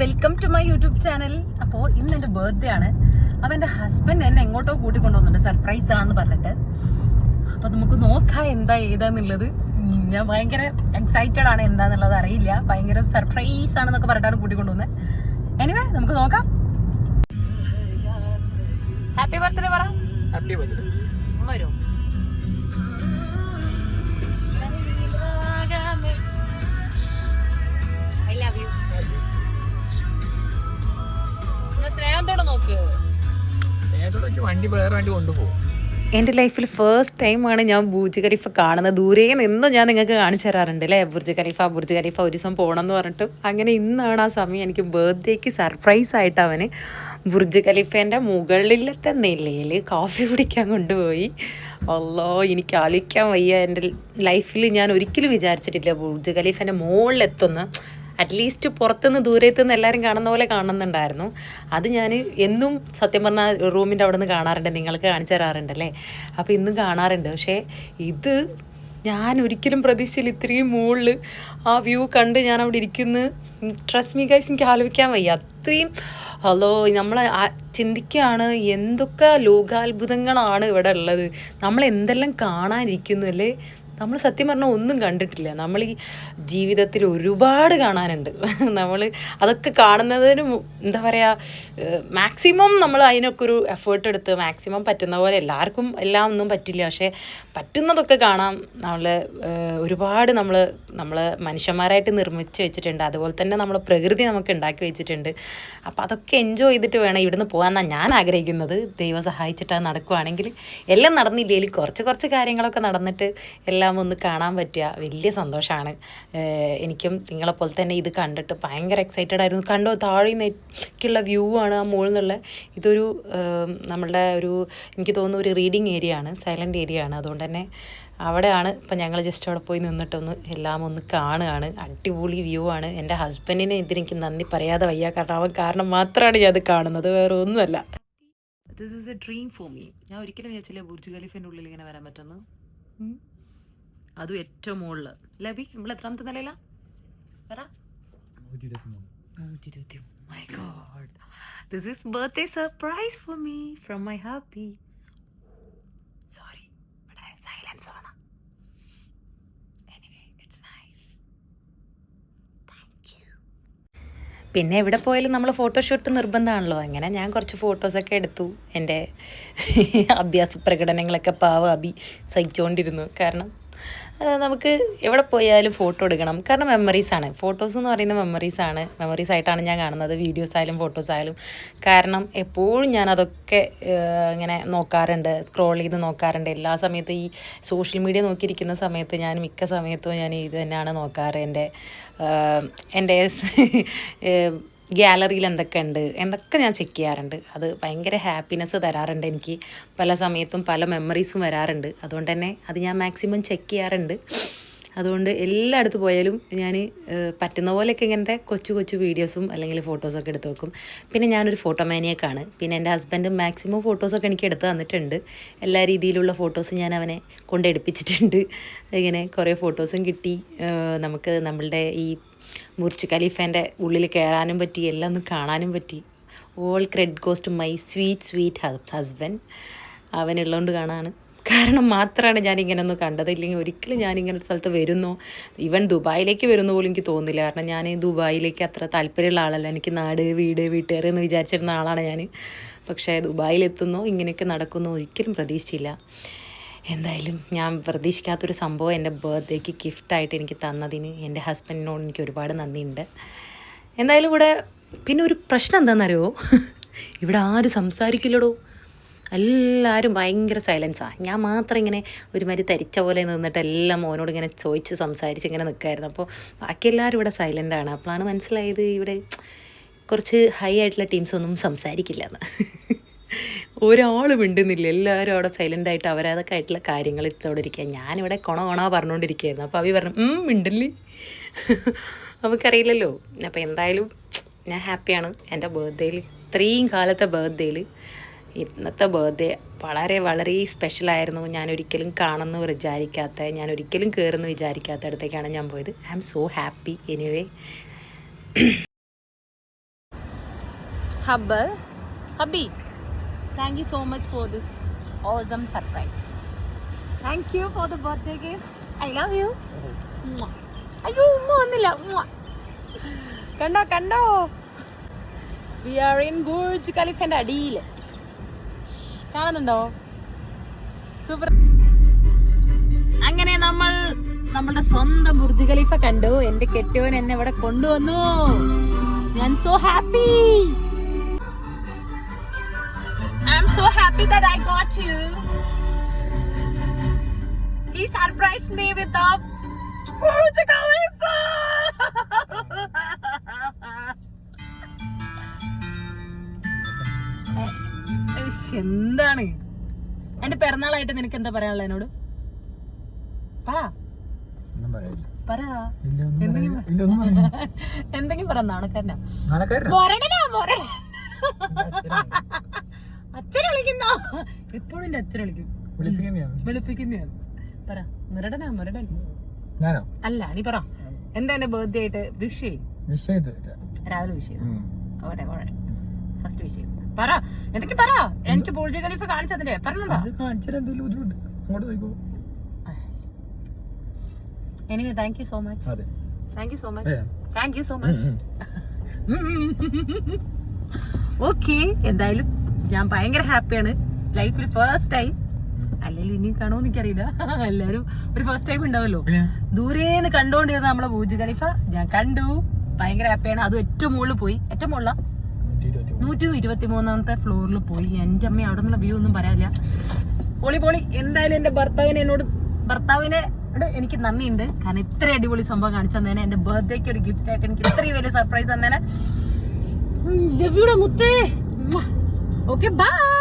Welcome to my YouTube channel അപ്പോൾ ഇന്ന് എന്റെ ബർത്ത്ഡേ ആണ്. അപ്പോൾ എന്റെ ഹസ്ബൻഡ് എന്നെ എങ്ങോട്ടോ കൂട്ടിക്കൊണ്ടുവന്നുണ്ട് സർപ്രൈസ് ആണെന്ന് പറഞ്ഞിട്ട്. അപ്പോൾ നമുക്ക് നോക്കാം എന്താ ഏതാന്നുള്ളത്. ഞാൻ ഭയങ്കര എക്സൈറ്റഡ് ആണ് എന്താന്നുള്ളത് അറിയില്ല. ഭയങ്കര സർപ്രൈസ് ആണെന്നൊക്കെ പറഞ്ഞിട്ടാണ് കൂട്ടിക്കൊണ്ടുവന്നത് എനിവേ നമുക്ക് നോക്കാം. ഹാപ്പി ബർത്ത്ഡേ പറ. ഹാപ്പി ബർത്ത്ഡേ അമ്മ നേരത്തോടൊക്കെ വണ്ടി വേറെ വണ്ടി കൊണ്ടുപോകും. എന്റെ ലൈഫിൽ ഫസ്റ്റ് ടൈമാണ് ഞാൻ ബുർജ് ഖലീഫ കാണുന്നത്. ദൂരെ നിന്നും ഞാൻ നിങ്ങൾക്ക് കാണിച്ചു തരാറുണ്ട് അല്ലേ? ബുർജ് ഖലീഫ ബുർജ് ഖലീഫ ഒരു ദിവസം പോകണം എന്ന് പറഞ്ഞിട്ട്. അങ്ങനെ ഇന്നാണ് ആ സമയം എനിക്ക് ബർത്ത്ഡേക്ക് സർപ്രൈസ് ആയിട്ട് അവന് ബുർജ് ഖലീഫേന്റെ മുകളിലത്തെ നിലയിൽ കോഫി കുടിക്കാൻ കൊണ്ടുപോയി. അല്ലോ എനിക്ക് ആലോചിക്കാൻ വയ്യ. എന്റെ ലൈഫിൽ ഞാൻ ഒരിക്കലും വിചാരിച്ചിട്ടില്ല ബുർജ് ഖലീഫേന്റെ മുകളിലെത്തുന്ന അറ്റ്ലീസ്റ്റ് പുറത്തുനിന്ന് ദൂരത്തു നിന്ന് എല്ലാവരും കാണുന്ന പോലെ കാണുന്നുണ്ടായിരുന്നു. അത് ഞാൻ എന്നും സത്യം പറഞ്ഞാൽ റൂമിന്റെ അവിടെ നിന്ന് കാണാറുണ്ട്. നിങ്ങൾക്ക് കാണിച്ചു തരാറുണ്ടല്ലേ അപ്പോൾ ഇന്നും കാണാറുണ്ട്. പക്ഷേ ഇത് ഞാൻ ഒരിക്കലും പ്രതീക്ഷിച്ചില്ല. ഇത്രയും മുകളിൽ ആ വ്യൂ കണ്ട് ഞാൻ അവിടെ ഇരിക്കുന്നു. ട്രസ്റ്റ് മീ ഗൈസ് എനിക്ക് ആലോചിക്കാൻ വയ്യ. അത്രയും ഹലോ നമ്മൾ ചിന്തിക്കുകയാണ് എന്തൊക്കെ ലോകാത്ഭുതങ്ങളാണ് ഇവിടെ ഉള്ളത്. നമ്മൾ എന്തെല്ലാം കാണാനിരിക്കുന്നു അല്ലേ? നമ്മൾ സത്യം പറഞ്ഞാൽ ഒന്നും കണ്ടിട്ടില്ല. നമ്മൾ ഈ ജീവിതത്തിൽ ഒരുപാട് കാണാനുണ്ട്. നമ്മൾ അതൊക്കെ കാണുന്നതിന് എന്താ പറയുക മാക്സിമം നമ്മൾ അതിനൊക്കെ ഒരു എഫേർട്ട് എടുത്ത് മാക്സിമം പറ്റുന്ന പോലെ എല്ലാവർക്കും എല്ലാം ഒന്നും പറ്റില്ല. പക്ഷേ പറ്റുന്നതൊക്കെ കാണാം. നമ്മൾ ഒരുപാട് നമ്മൾ നമ്മൾ മനുഷ്യന്മാരായിട്ട് നിർമ്മിച്ച് വെച്ചിട്ടുണ്ട്. അതുപോലെ തന്നെ നമ്മൾ പ്രകൃതി നമുക്ക് ഉണ്ടാക്കി വെച്ചിട്ടുണ്ട്. അപ്പോൾ അതൊക്കെ എൻജോയ് ചെയ്തിട്ട് വേണം ഇവിടുന്ന് പോകാമെന്നാണ് ഞാൻ ആഗ്രഹിക്കുന്നത്. ദൈവം സഹായിച്ചിട്ടാണ് അത് നടക്കുവാണെങ്കിൽ എല്ലാം നടന്നില്ലെങ്കിൽ കുറച്ച് കുറച്ച് കാര്യങ്ങളൊക്കെ നടന്നിട്ട് എല്ലാം ഒന്ന് കാണാൻ പറ്റുക. വലിയ സന്തോഷമാണ് എനിക്കും നിങ്ങളെപ്പോലെ തന്നെ ഇത് കണ്ടിട്ട് ഭയങ്കര എക്സൈറ്റഡ് ആയിരുന്നു. കണ്ടോ താഴെ നിന്നുള്ള വ്യൂ ആണ് ആ മുകളിൽ നിന്നുള്ള ഇതൊരു നമ്മളുടെ ഒരു എനിക്ക് തോന്നുന്നു ഒരു റീഡിങ് ഏരിയ ആണ് സൈലന്റ് ഏരിയ ആണ്. അതുകൊണ്ട് തന്നെ അവിടെയാണ് ഇപ്പം ഞങ്ങൾ ജസ്റ്റ് അവിടെ പോയി നിന്നിട്ടൊന്ന് എല്ലാം ഒന്ന് കാണുകയാണ്. അടിപൊളി വ്യൂ ആണ്. എന്റെ ഹസ്ബൻഡിനെ ഇതിനെനിക്ക് നന്ദി പറയാതെ വയ്യ. കാരണം അവൻ കാരണം മാത്രമാണ് ഞാൻ അത് കാണുന്നത്. വേറെ ഒന്നുമല്ല. This is a dream for me ഞാൻ ഒരിക്കലും വിചാരിച്ചില്ല ബുർജ് ഖലീഫിന്റെ ഉള്ളിൽ ഇങ്ങനെ വരാൻ പറ്റുമെന്ന്. അതും ഏറ്റവും മുകളിൽ ലബി നമ്മൾ എത്രാമത്തെ നിലയിലാ? പിന്നെ എവിടെ പോയാലും നമ്മൾ ഫോട്ടോഷൂട്ട് നിർബന്ധമാണല്ലോ. അങ്ങനെ ഞാൻ കുറച്ച് ഫോട്ടോസൊക്കെ എടുത്തു. എന്റെ അഭ്യാസ പ്രകടനങ്ങളൊക്കെ പാവ അഭി സഹിച്ചുകൊണ്ടിരുന്നു കാരണം നമുക്ക് എവിടെ പോയാലും ഫോട്ടോ എടുക്കണം. കാരണം മെമ്മറീസ് ആണ്. ഫോട്ടോസ് എന്ന് പറയുന്ന മെമ്മറീസ് ആണ്. മെമ്മറീസ് ആയിട്ടാണ് ഞാൻ കാണുന്നത്. വീഡിയോസ് ആയാലും ഫോട്ടോസ് ആയാലും. കാരണം എപ്പോഴും ഞാൻ അതൊക്കെ ഇങ്ങനെ നോക്കാറുണ്ട്. സ്ക്രോൾ ചെയ്ത് നോക്കാറുണ്ട്. എല്ലാ സമയത്തും ഈ സോഷ്യൽ മീഡിയ നോക്കിയിരിക്കുന്ന സമയത്ത് ഞാൻ മിക്ക സമയത്തും ഞാൻ ഇത് തന്നെയാണ് നോക്കാറ്. എന്റെ എന്റെ ഗ്യാലറിയിൽ എന്തൊക്കെ ഉണ്ട് എന്തൊക്കെ ഞാൻ ചെക്ക് ചെയ്യാറുണ്ട്? അത് ഭയങ്കര ഹാപ്പിനെസ് തരാറുണ്ട് എനിക്ക്. പല സമയത്തും പല മെമ്മറീസും വരാറുണ്ട്. അതുകൊണ്ട് തന്നെ അത് ഞാൻ മാക്സിമം ചെക്ക് ചെയ്യാറുണ്ട്. അതുകൊണ്ട് എല്ലായിടത്ത് പോയാലും ഞാൻ പറ്റുന്ന പോലെയൊക്കെ ഇങ്ങനത്തെ കൊച്ചു കൊച്ചു വീഡിയോസും അല്ലെങ്കിൽ ഫോട്ടോസൊക്കെ എടുത്ത് വെക്കും. പിന്നെ ഞാനൊരു ഫോട്ടോ മാനിയക്കാണ് പിന്നെ എന്റെ ഹസ്ബൻഡ് മാക്സിമം ഫോട്ടോസൊക്കെ എനിക്ക് എടുത്ത് തന്നിട്ടുണ്ട്. എല്ലാ രീതിയിലുള്ള ഫോട്ടോസ് ഞാൻ അവനെ കൊണ്ടെടുപ്പിച്ചിട്ടുണ്ട് ഇങ്ങനെ കുറേ ഫോട്ടോസും കിട്ടി. നമുക്ക് നമ്മളുടെ ഈ ബുർജ് ഖലീഫേന്റെ ഉള്ളിൽ കയറാനും പറ്റി എല്ലാം ഒന്ന് കാണാനും പറ്റി. All cred goes to my sweet sweet husband അവനുള്ളതുകൊണ്ട് കാണാണ്. കാരണം മാത്രമാണ് ഞാനിങ്ങനെ ഒന്ന് കണ്ടത്. ഇല്ലെങ്കിൽ ഒരിക്കലും ഞാനിങ്ങനെ സ്ഥലത്ത് വരുന്നു? ഈവൻ ദുബായിലേക്ക് വരുന്ന പോലും എനിക്ക് തോന്നില്ല കാരണം ഞാൻ ദുബായിലേക്ക് അത്ര താല്പര്യമുള്ള ആളല്ല. എനിക്ക് നാട് വീട് വീട്ടുകാർ എന്ന് വിചാരിച്ചിരുന്ന ആളാണ് ഞാൻ പക്ഷേ ദുബായിലെത്തുന്നു ഇങ്ങനെയൊക്കെ നടക്കുന്നു ഒരിക്കലും പ്രതീക്ഷിച്ചില്ല. എന്തായാലും ഞാൻ പ്രതീക്ഷിക്കാത്തൊരു സംഭവം എന്റെ ബർത്ത്ഡേക്ക് ഗിഫ്റ്റായിട്ട് എനിക്ക് തന്നതിന് എന്റെ ഹസ്ബൻഡിനോട് എനിക്ക് ഒരുപാട് നന്ദിയുണ്ട്. എന്തായാലും ഇവിടെ പിന്നെ ഒരു പ്രശ്നം എന്താണെന്നറിയോ? ഇവിടെ ആരും സംസാരിക്കില്ലടോ. എല്ലാവരും ഭയങ്കര സൈലൻസാണ് ഞാൻ മാത്രം ഇങ്ങനെ ഒരുമാതിരി തരിച്ച പോലെ നിന്നിട്ട് എല്ലാം മോനോട് ഇങ്ങനെ ചോദിച്ച് സംസാരിച്ച് ഇങ്ങനെ നിൽക്കുമായിരുന്നു അപ്പോൾ ബാക്കി എല്ലാവരും ഇവിടെ സൈലന്റാണ് അപ്പോഴാണ് മനസ്സിലായത് ഇവിടെ കുറച്ച് ഹൈ ആയിട്ടുള്ള ടീംസ് ഒന്നും സംസാരിക്കില്ല എന്ന്. ഒരാൾ മിണ്ടുന്നില്ല. എല്ലാവരും അവിടെ സൈലന്റ് ആയിട്ട് അവരതൊക്കെ ആയിട്ടുള്ള കാര്യങ്ങൾ ഇത്തോടെ ഞാനിവിടെ കൊണ കൊണ പറഞ്ഞുകൊണ്ടിരിക്കുകയായിരുന്നു അപ്പോൾ അവി പറഞ്ഞു മിണ്ടല്ലേ? നമുക്കറിയില്ലല്ലോ. അപ്പോൾ എന്തായാലും ഞാൻ ഹാപ്പിയാണ് എന്റെ ബർത്ത്ഡേയിൽ ഇത്രയും കാലത്തെ ബർത്ത്ഡേയിൽ ഇന്നത്തെ ബർത്ത്ഡേ വളരെ വളരെ സ്പെഷ്യലായിരുന്നു ഞാൻ ഒരിക്കലും കാണുമെന്ന് വിചാരിക്കാത്ത ഞാൻ ഒരിക്കലും കയറുമെന്ന് വിചാരിക്കാത്ത ഇടത്തേക്കാണ് ഞാൻ പോയത്. I am so happy anyway hub Hubby, thank you so much for this awesome surprise thank you for the gift. I love you. Mwah. അയ്യോ ഉമ്മ വന്നില്ല ഉമ്മ. കണ്ടോ കണ്ടോ വി ആർ ഇൻ ബുർജ് കലിഫന്റെ അടിയിൽ കാണുന്നുണ്ടോ സൂപ്പർ അങ്ങനെ നമ്മൾ നമ്മുടെ സ്വന്തം ബുർജ് ഖലീഫ കണ്ടു എന്റെ കെട്ടിയവൻ എന്നെ ഇവിടെ കൊണ്ടുവന്നു ഞാൻ so happy um that I got you. He surprised me with the Burj Khalifa. എന്താണ്? എന്റെ പിറന്നാളായിട്ട് നിനക്ക് എന്താ പറയാനുള്ള എന്നോട്? പറ. എന്തെങ്കിലും പറ നാണക്കാരനാ. നാണക്കാരനാ? മൊരടനാ മൊരട വിളിക്കുന്നോ? എപ്പോഴും എന്റെ അച്ഛനെ വിളിക്കും വെളുപ്പിക്കുന്നതാണ് പറ. മുരടനാ മുരടൻ. ഞാനോ? അല്ല നീ പറ. എന്താ എന്റെ ബർത്ത്ഡേ ആയിട്ട് വിഷ് ചെയ്യും? രാവിലെ വിഷ് ചെയ്തു. ഓടെ ഓടെ. ഫസ്റ്റ് വിഷ് ചെയ്തു പറ. എന്തൊക്കെ പറ? എനിക്ക് ബുർജ് ഖലീഫ കാണിച്ചതിന്റെ പറഞ്ഞോ അത് കാണിച്ചാൽ എന്തെങ്കിലും അങ്ങോട്ട് നോക്കൂ anyway thank you so much thank you so much. Thank you so much. Okay എന്തായാലും ഞാൻ ഭയങ്കര ഹാപ്പിയാണ്. ലൈഫിൽ ഫസ്റ്റ് ടൈം അല്ലെങ്കിൽ ഇനി കാണുമോ എനിക്കറിയില്ല. എല്ലാരും ഒരു ഫസ്റ്റ് ടൈം ഉണ്ടാവല്ലോ ദൂരേന്ന് കണ്ടോണ്ടിരുന്ന നമ്മളെ ബൂജ് ഖലീഫ ഞാൻ കണ്ടു. ഭയങ്കര ഹാപ്പിയാണ്. അത് ഏറ്റവും മുകളിൽ പോയി. ഏറ്റവും മുകളില? നൂറ്റി ഇരുപത്തി മൂന്ന്. മൂന്നാമത്തെ ഫ്ലോറിൽ പോയി. എന്റെ അമ്മ അവിടെ നിന്നുള്ള വ്യൂ ഒന്നും പറയാനില്ല. പൊളി പൊളി. എന്തായാലും എന്റെ ഭർത്താവിനെ എന്നോട് ഭർത്താവിനെ എനിക്ക് നന്ദിയുണ്ട്. കാരണം ഇത്ര അടിപൊളി സംഭവം കാണിച്ചു തന്നേനെ എന്റെ ബർത്ത്ഡേക്ക് ഒരു ഗിഫ്റ്റ് ആയിട്ട് എനിക്ക് ഇത്രയും വലിയ സർപ്രൈസ് തന്നേനെ ലവ് യുടെ മുത്തേ. Okay bye